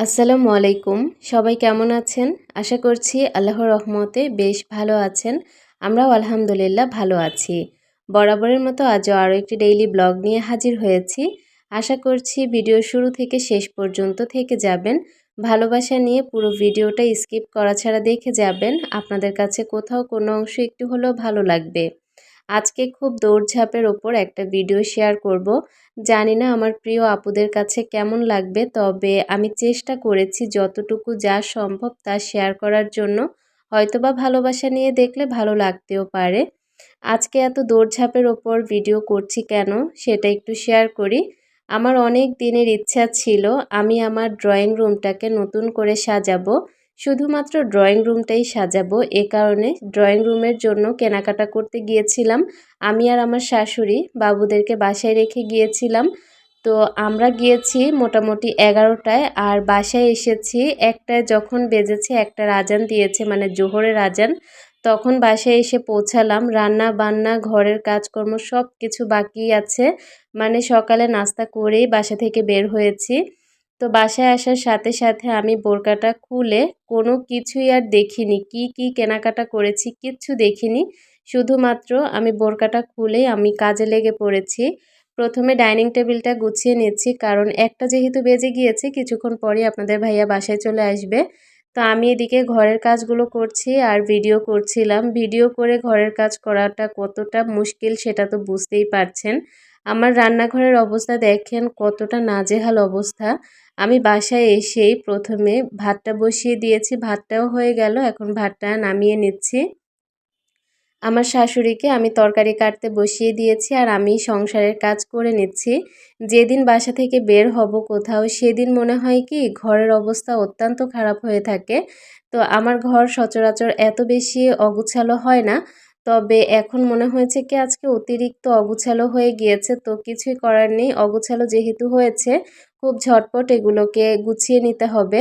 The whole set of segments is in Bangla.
আসসালামু আলাইকুম। সবাই কেমন আছেন? আশা করছি আল্লাহর রহমতে বেশ ভালো আছেন। আমরাও আলহামদুলিল্লাহ ভালো আছি। বরাবরের মতো আজও আরও একটি ডেইলি ব্লগ নিয়ে হাজির হয়েছি। আশা করছি ভিডিও শুরু থেকে শেষ পর্যন্ত থেকে যাবেন। ভালোবাসা নিয়ে পুরো ভিডিওটা স্কিপ করা ছাড়া দেখে যাবেন। আপনাদের কাছে কোথাও কোনো অংশ একটু হলেও ভালো লাগবে। আজকে খুব দৌড়ঝাঁপের ওপর একটা ভিডিও শেয়ার করব। জানি না আমার প্রিয় আপুদের কাছে কেমন লাগবে, তবে আমি চেষ্টা করেছি যতটুকু যা সম্ভব তা শেয়ার করার জন্য। হয়তোবা ভালোবাসা নিয়ে দেখলে ভালো লাগতেও পারে। আজকে এত দৌড়ঝাঁপের ওপর ভিডিও করছি কেন, সেটা একটু শেয়ার করি। আমার অনেক দিনের ইচ্ছা ছিল আমি আমার ড্রয়িং রুমটাকে নতুন করে সাজাবো। শুধুমাত্র ড্রয়িং রুমটাই সাজাবো, এ কারণে ড্রয়িং রুমের জন্য কেনাকাটা করতে গিয়েছিলাম। আমি আর আমার শাশুড়ি বাবুদেরকে বাসায় রেখে গিয়েছিলাম। তো আমরা গিয়েছি মোটামুটি এগারোটায় আর বাসায় এসেছি একটায় যখন বেজেছে একটা রাজান দিয়েছে মানে জোহরের রাজান। তখন বাসায় এসে পৌঁছালাম, রান্না বান্না, ঘরের কাজকর্ম সব কিছু বাকি আছে। মানে সকালে নাস্তা করেই বাসা থেকে বের হয়েছি। তো বাসায় আসার সাথে সাথে আমি বোরকাটা খুলে কোনো কিছুই আর দেখিনি। কি কি কেনাকাটা করেছি কিচ্ছু দেখিনি। শুধুমাত্র আমি বোরকাটা খুলেই আমি কাজে লেগে পড়েছি। প্রথমে ডাইনিং টেবিলটা গুছিয়ে নিচ্ছি, কারণ একটা যেহেতু বেজে গিয়েছে, কিছুক্ষণ পরে আপনাদের ভাইয়া বাসায় চলে আসবে। তো আমি এদিকে ঘরের কাজগুলো করছি আর ভিডিও করছিলাম। ভিডিও করে ঘরের কাজ করাটা কতটা মুশকিল সেটা তো বুঝতেই পারছেন। আমার রান্নাঘরের অবস্থা দেখেন কতটা নাজেহাল অবস্থা। আমি বাসায় এসেই প্রথমে ভাতটা বসিয়ে দিয়েছি, ভাতটাও হয়ে গেল, এখন ভাতটা নামিয়ে নিচ্ছি। আমার শাশুড়িকে আমি তরকারি কাটতে বসিয়ে দিয়েছি আর আমি সংসারের কাজ করে নিচ্ছি। যেদিন বাসা থেকে বের হব কোথাও, সেদিন মনে হয় কি ঘরের অবস্থা অত্যন্ত খারাপ হয়ে থাকে। তো আমার ঘর সচরাচর এত বেশি অগুছালো হয় না তবে এখন মনে হয়েছে কি, আজকে অতিরিক্ত অগুছালো হয়ে গিয়েছে তো কিছুই করার নেই। অগুছালো যেহেতু হয়েছে, খুব ঝটপট এগুলোকে গুছিয়ে নিতে হবে।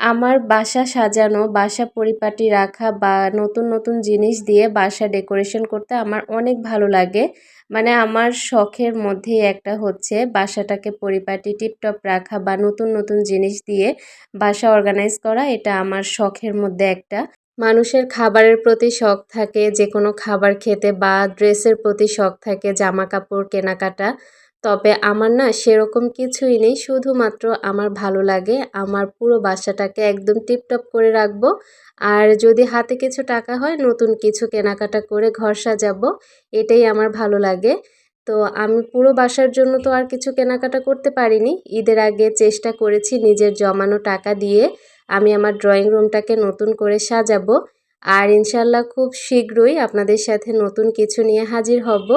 আমার বাসা সাজানো, বাসা পরিপাটি রাখা বা নতুন নতুন জিনিস দিয়ে বাসা ডেকোরেশন করতে আমার অনেক ভালো লাগে। মানে আমার শখের মধ্যেই একটা হচ্ছে বাসাটাকে পরিপাটি টিপটপ রাখা বা নতুন নতুন জিনিস দিয়ে বাসা অর্গানাইজ করা, এটা আমার শখের মধ্যে একটা। মানুষের খাবারের প্রতি শখ থাকে যে কোনো খাবার খেতে বা ড্রেসের প্রতি শখ থাকে জামা কাপড় কেনাকাটা, তবে আমার না সেরকম কিছুই নেই। শুধুমাত্র আমার ভালো লাগে, আমার পুরো বাসাটাকে একদম টিপটপ করে রাখব। আর যদি হাতে কিছু টাকা হয়, নতুন কিছু কেনাকাটা করে ঘর সাজাবো, এটাই আমার ভালো লাগে। তো আমি পুরো বাসার জন্য তো আর কিছু কেনাকাটা করতে পারিনি। ঈদের আগে চেষ্টা করেছি নিজের জমানো টাকা দিয়ে আমি আমার ড্রয়িং রুমটাকে নতুন করে সাজাবো। আর ইনশাল্লাহ খুব শীঘ্রই আপনাদের সাথে নতুন কিছু নিয়ে হাজির হব।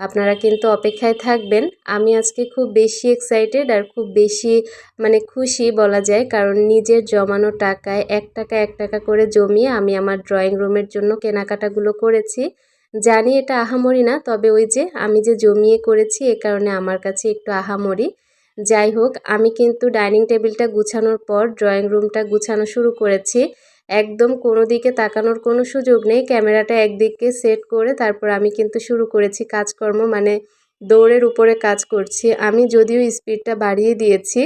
আপনারা কিন্তু অপেক্ষায় থাকবেন। আমি আজকে খুব বেশি এক্সাইটেড আর খুব বেশি মানে খুশি বলা যায়। কারণ নিজের জমানো টাকায় এক টাকা এক টাকা করে জমিয়ে আমি আমার ড্রয়িং রুমের জন্য কেনাকাটাগুলো করেছি। জানি এটা আহামরি না, তবে ওই যে আমি যে জমিয়ে করেছি, এ কারণে আমার কাছে একটু আহামরি। যাই হোক আমি কিন্তু ডাইনিং টেবিলটা গুছানোর পর ড্রয়িং রুমটা গুছানো শুরু করেছি। একদম কোনো দিকে তাকানোর কোনো সুযোগ নেই। ক্যামেরাটা একদিকে সেট করে তারপর আমি কিন্তু শুরু করেছি কাজকর্ম মানে দৌড়ের উপরে কাজ করছি। আমি যদিও স্পিডটা বাড়িয়ে দিয়েছি।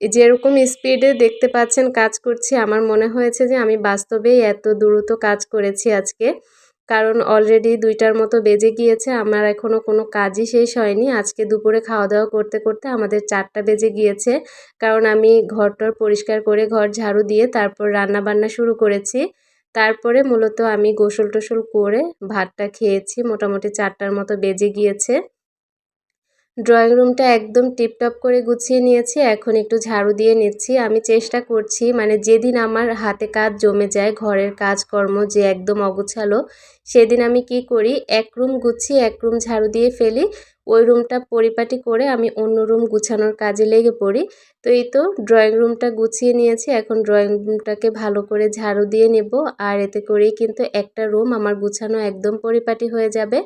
যেরকম স্পিডে দেখতে পাচ্ছেন কাজ করছি, আমার মনে হয়েছে যে আমি বাস্তবেই এত দ্রুত কাজ করেছি আজকে। কারণ অলরেডি দুইটার মতো বেজে গিয়েছে, আমার এখনও কোনো কাজই শেষ হয়নি। আজকে দুপুরে খাওয়া দাওয়া করতে করতে আমাদের চারটা বেজে গিয়েছে, কারণ আমি ঘরটর পরিষ্কার করে ঘর ঝাড়ু দিয়ে তারপর রান্না বান্না শুরু করেছি। তারপরে মূলত আমি গোসল টোসল করে ভাতটা খেয়েছি, মোটামুটি চারটার মতো বেজে গিয়েছে। ড্রয়িং রুমটা একদম টিপটপ করে গুছিয়ে নিয়েছি, এখন একটু ঝাড়ু দিয়ে নিচ্ছি। আমি চেষ্টা করছি মানে যেদিন আমার হাতে কাজ জমে যায়, ঘরের কাজকর্ম যে একদম অগুছালো, সেদিন আমি কি করি, এক রুম গুছিয়ে এক রুম ঝাড়ু দিয়ে ফেলি, ওই রুমটা পরিপাটি করে আমি অন্য রুম গুছানোর কাজে লেগে পড়ি। তো এই তো ড্রয়িং রুমটা গুছিয়ে নিয়েছি, এখন ড্রয়িং রুমটাকে ভালো করে ঝাড়ু দিয়ে নেব, আর এতে করেই কিন্তু একটা রুম আমার গুছানো একদম পরিপাটি হয়ে যাবে।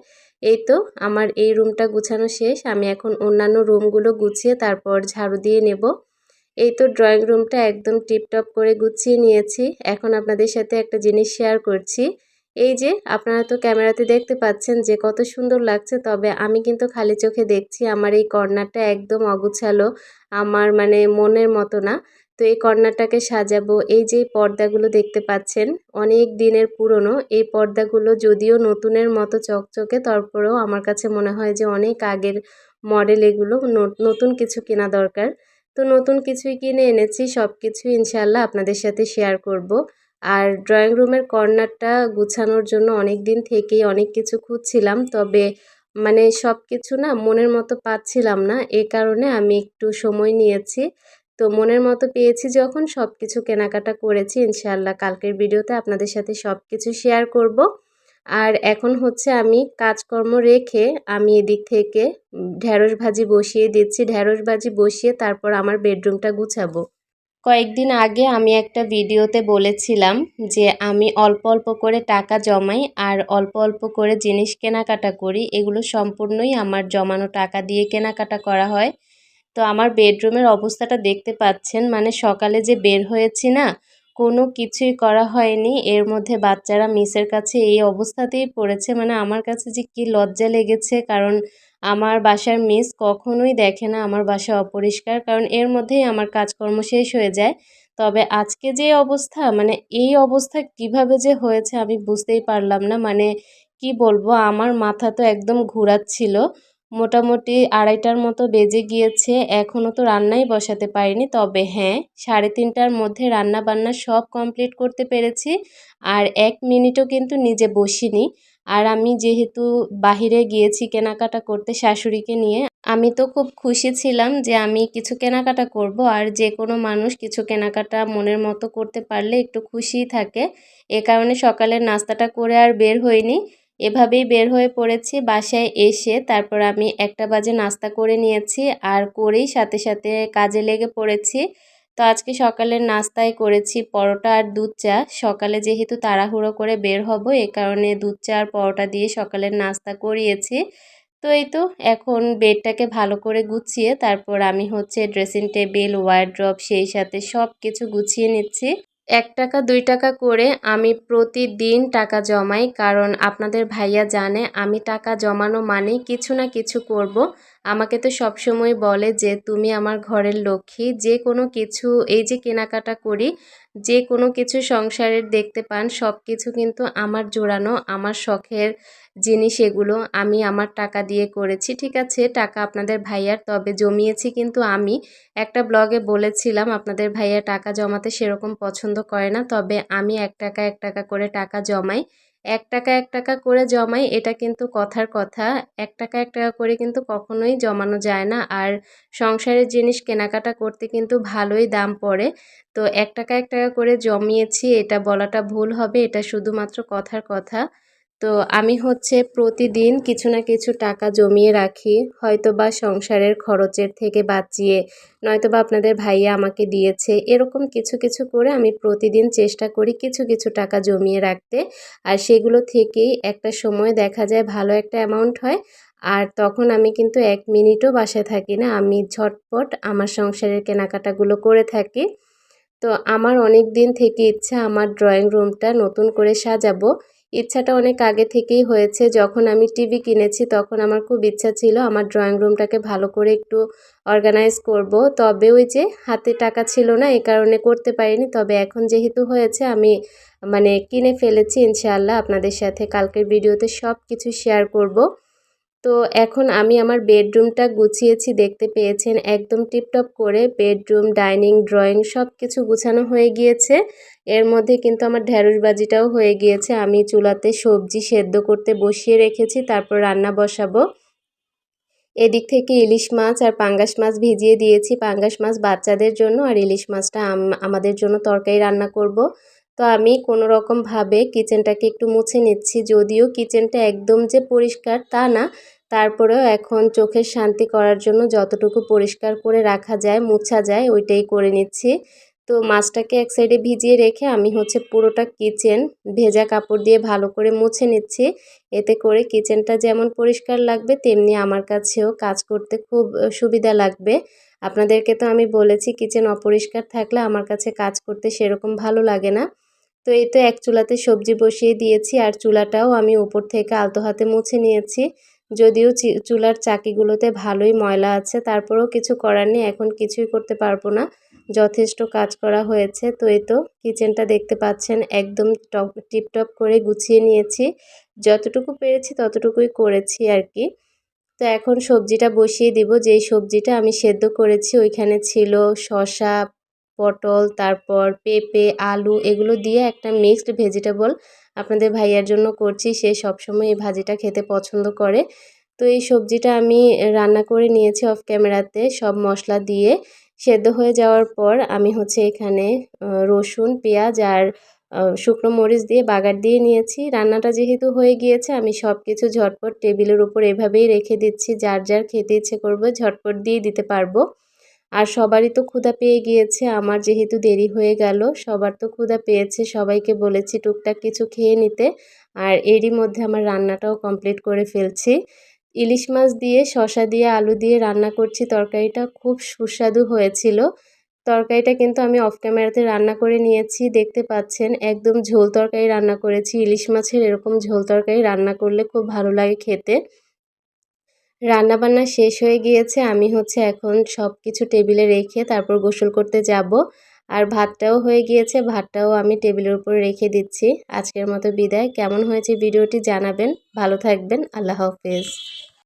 এই তো, আমার এই রুমটা গুছানো শেষ, আমি এখন অন্যান্য রুমগুলো গুছিয়ে তারপর ঝাড়ু দিয়ে নেব। এই তো, ড্রয়িং রুমটা একদম টিপটপ করে গুছিয়ে নিয়েছি। এখন আপনাদের সাথে একটা জিনিস শেয়ার করছি। এই যে, আপনারা তো ক্যামেরাতে দেখতে পাচ্ছেন যে কত সুন্দর লাগছে, তবে আমি কিন্তু খালি চোখে দেখছি আমার এই কর্নারটা একদম অগুছালো, আমার মানে মনের মতো না। তো এই কর্নারটাকে সাজাবো, এই যে পর্দাগুলো দেখতে পাচ্ছেন, অনেক দিনের পুরনো, এই পর্দাগুলো যদিও নতুনের মতো চকচকে, তারপরেও আমার কাছে মনে হয় যে অনেক আগের মডেল এগুলো নতুন কিছু কেনা দরকার। তো নতুন কিছুই কিনে এনেছি সব কিছু ইনশাল্লাহ আপনাদের সাথে শেয়ার করব। আর ড্রয়িং রুমের কর্নারটা গুছানোর জন্য অনেক দিন থেকেই অনেক কিছু খুঁজছিলাম, তবে মানে সব কিছু না মনের মতো পাচ্ছিলাম না। এই কারণে আমি একটু সময় নিয়েছি। তো মনের মতো পেয়েছি যখন সব কিছু কেনাকাটা করেছি, ইনশাআল্লাহ কালকের ভিডিওতে আপনাদের সাথে সব কিছু শেয়ার করব। আর এখন হচ্ছে আমি কাজকর্ম রেখে আমি এদিক থেকে ঢ্যাঁড়স ভাজি বসিয়ে দিচ্ছি। ঢ্যাঁড়স ভাজি বসিয়ে তারপর আমার বেডরুমটা গুছাবো। কয়েকদিন আগে আমি একটা ভিডিওতে বলেছিলাম যে আমি অল্প অল্প করে টাকা জমাই আর অল্প অল্প করে জিনিস কেনাকাটা করি। এগুলো সম্পূর্ণই আমার জমানো টাকা দিয়ে কেনাকাটা করা হয়। তো আমার বেডরুমের অবস্থাটা দেখতে পাচ্ছেন মানে সকালে যে বের হয়েছি না, কোনো কিছুই করা হয়নি। এর মধ্যে বাচ্চারা মিসের কাছে এই অবস্থাতেই পড়েছে। মানে আমার কাছে যে কি লজ্জা লেগেছে, কারণ আমার বাসার মিস কখনোই দেখে না আমার বাসা অপরিষ্কার, কারণ এর মধ্যেই আমার কাজকর্ম শেষ হয়ে যায়। তবে আজকে যে অবস্থা মানে এই অবস্থা কীভাবে যে হয়েছে আমি বুঝতেই পারলাম না। মানে কি বলব, আমার মাথা তো একদম ঘুরাচ্ছিল। মোটামুটি আড়াইটার মতো বেজে গিয়েছে এখনও তো রান্নাই বসাতে পারিনি। তবে হ্যাঁ সাড়ে তিনটার মধ্যে রান্না বান্না সব কমপ্লিট করতে পেরেছি, আর এক মিনিটও কিন্তু নিজে বসিনি। আর আমি যেহেতু বাহিরে গিয়েছি কেনাকাটা করতে শাশুড়িকে নিয়ে, আমি তো খুব খুশি ছিলাম যে আমি কিছু কেনাকাটা করব। আর যে কোনো মানুষ কিছু কেনাকাটা মনের মতো করতে পারলে একটু খুশিই থাকে। এ কারণে সকালের নাস্তাটা করে আর বের হইনি। এভাবেই বের হয়ে পড়েছি বাসায় এসে। তারপর আমি একটা বাজে নাস্তা করে নিয়েছি। আর করেই সাথে সাথে কাজে লেগে পড়েছি। তো আজকে সকালের নাস্তায় করেছি পরোটা আর দুধ চা। সকালে যেহেতু তাড়াহুড়ো করে বের হব, এ কারণে দুধ চা আর পরোটা দিয়ে সকালের নাস্তা করিয়েছি। তো এই তো, এখন বেডটাকে ভালো করে গুছিয়ে তারপর আমি হচ্ছে ড্রেসিং টেবিল ওয়ার্ড্রপ সেই সাথে সব কিছু গুছিয়ে নিচ্ছি। এক টাকা, দুই টাকা করে আমি প্রতিদিন টাকা জমাই, কারণ আপনাদের ভাইয়া জানে আমি টাকা জমানো মানে কিছু না কিছু করব। আমাকে তো সবসময় বলে যে, তুমি আমার ঘরের লক্ষ্মী, যে কোনো কিছু, এই যে কেনাকাটা করি, যে কোনো কিছু সংসারের দেখতে পান সব কিছু কিন্তু আমার জোড়ানো, আমার শখের জিনিস এগুলো আমি আমার টাকা দিয়ে করেছি। ঠিক আছে, টাকা আপনাদের ভাইয়ার, তবে জমিয়েছি কিন্তু আমি। একটা ব্লগে বলেছিলাম, আপনাদের ভাইয়া টাকা জমাতে সেরকম পছন্দ করে না, তবে আমি এক টাকা এক টাকা করে টাকা জমাই। এক টাকা এক টাকা করে জমাই, এটা কিন্তু কথার কথা। এক টাকা এক টাকা করে কিন্তু কখনোই জমানো যায় না। আর সংসারের জিনিস কেনাকাটা করতে কিন্তু ভালোই দাম পড়ে। তো এক টাকা এক টাকা করে জমিয়েছি, এটা বলাটা ভুল হবে, এটা শুধুমাত্র কথার কথা। তো আমি হচ্ছে প্রতিদিন কিছু না কিছু টাকা জমিয়ে রাখি হয়তো বা সংসারের খরচের থেকে বাঁচিয়ে নয়তো বা আপনাদের ভাইয়া আমাকে দিয়েছে, এরকম কিছু কিছু করে আমি প্রতিদিন চেষ্টা করি কিছু কিছু টাকা জমিয়ে রাখতে। আর সেগুলো থেকেই একটা সময় দেখা যায় ভালো একটা অ্যামাউন্ট হয়, আর তখন আমি কিন্তু এক মিনিটও বাসায় থাকি না, আমি ঝটপট আমার সংসারের কেনাকাটাগুলো করে থাকি। তো আমার অনেক দিন থেকে ইচ্ছা আমার ড্রয়িং রুমটা নতুন করে সাজাবো ইচ্ছাটা অনেক আগে থেকেই হয়েছে। যখন আমি টিভি কিনেছি তখন আমার খুব ইচ্ছা ছিল আমার ড্রয়িং রুমটাকে ভালো করে একটু অর্গানাইজ করব। তবে ওই যে হাতে টাকা ছিল না, এ কারণে করতে পারিনি। তবে এখন যেহেতু হয়েছে, আমি মানে কিনে ফেলেছি, ইনশাআল্লাহ আপনাদের সাথে কালকের ভিডিওতে সব কিছু শেয়ার করব। তো এখন আমি আমার বেডরুমটা গুছিয়েছি, দেখতে পেয়েছেন, একদম টিপটপ করে বেডরুম, ডাইনিং, ড্রয়িং সব কিছু গুছানো হয়ে গিয়েছে। এর মধ্যে কিন্তু আমার ঢ্যাঁড়স বাজিটাও হয়ে গিয়েছে। আমি চুলাতে সবজি সেদ্ধ করতে বসিয়ে রেখেছি, তারপর রান্না বসাবো। এদিক থেকে ইলিশ মাছ আর পাঙ্গাস মাছ ভিজিয়ে দিয়েছি। পাঙ্গাস মাছ বাচ্চাদের জন্য আর ইলিশ মাছটা আমাদের জন্য তরকারি রান্না করব। তো আমি কোনো রকমভাবে কিচেনটাকে একটু মুছে নিচ্ছি। যদিও কিচেনটা একদম যে পরিষ্কার তা না, তারপরেও এখন চোখের শান্তি করার জন্য যতটুকু পরিষ্কার করে রাখা যায়, মুছা যায়, ওইটাই করে নিচ্ছি। তো মাছটাকে এক সাইডে ভিজিয়ে রেখে আমি হচ্ছে পুরোটা কিচেন ভেজা কাপড় দিয়ে ভালো করে মুছে নিচ্ছি। এতে করে কিচেনটা যেমন পরিষ্কার লাগবে, তেমনি আমার কাছেও কাজ করতে খুব সুবিধা লাগবে। আপনাদেরকে তো আমি বলেছি কিচেন অপরিষ্কার থাকলে আমার কাছে কাজ করতে সেরকম ভালো লাগে না। তো এই তো এক চুলাতে সবজি বসিয়ে দিয়েছি, আর চুলাটাও আমি উপর থেকে আলতো হাতে মুছে নিয়েছি। যদিও চুলার চাকিগুলোতে ভালোই ময়লা আছে, তারপরেও কিছু করার নেই, এখন কিছুই করতে পারব না। যথেষ্ট কাজ করা হয়েছে, তো এই তো কিচেনটা দেখতে পাচ্ছেন, একদম টপ, টিপটপ করে গুছিয়ে নিয়েছি। যতটুকু পেরেছি ততটুকুই করেছি আর কি। তো এখন সবজিটা বসিয়ে দিব, যেই সবজিটা আমি সেদ্ধ করেছি, ওইখানে ছিল শসা পটল, তারপর পেঁপে, আলু এগুলো দিয়ে একটা মিক্সড ভেজিটেবল আপনাদের ভাইয়ার জন্য করছি। সে সবসময় এই ভাজিটা খেতে পছন্দ করে। তো এই সবজিটা আমি রান্না করে নিয়েছি অফ ক্যামেরাতে সব মশলা দিয়ে সেদ্ধ হয়ে যাওয়ার পর আমি হচ্ছে এখানে রসুন, পেঁয়াজ আর শুকনো মরিচ দিয়ে বাগার দিয়ে নিয়েছি। রান্নাটা যেহেতু হয়ে গিয়েছে, আমি সব কিছু ঝটপট টেবিলের উপর এভাবেই রেখে দিচ্ছি। যার যার খেতে ইচ্ছে করবে ঝটপট দিয়ে দিতে পারব। আর সবারই তো ক্ষুধা পেয়ে গিয়েছে। আমার যেহেতু দেরি হয়ে গেল, সবার তো ক্ষুধা পেয়েছে। সবাইকে বলেছি টুকটাক কিছু খেয়ে নিতে। আর এরই মধ্যে আমার রান্নাটাও কমপ্লিট করে ফেলছি। ইলিশ মাছ দিয়ে শশা দিয়ে, আলু দিয়ে রান্না করছি। তরকারিটা খুব সুস্বাদু হয়েছিল। তরকারিটা কিন্তু আমি অফ ক্যামেরাতে রান্না করে নিয়েছি। দেখতে পাচ্ছেন, একদম ঝোল তরকারি রান্না করেছি। ইলিশ মাছের এরকম ঝোল তরকারি রান্না করলে খুব ভালো লাগে খেতে। রান্নাবান্না শেষ হয়ে গিয়েছে, আমি হচ্ছে এখন সব কিছু টেবিলে রেখে তারপর গোসল করতে যাব। আর ভাতটাও হয়ে গিয়েছে, ভাতটাও আমি টেবিলের উপর রেখে দিচ্ছি। আজকের মতো বিদায়। কেমন হয়েছে ভিডিওটি জানাবেন। ভালো থাকবেন। আল্লাহ হাফেজ।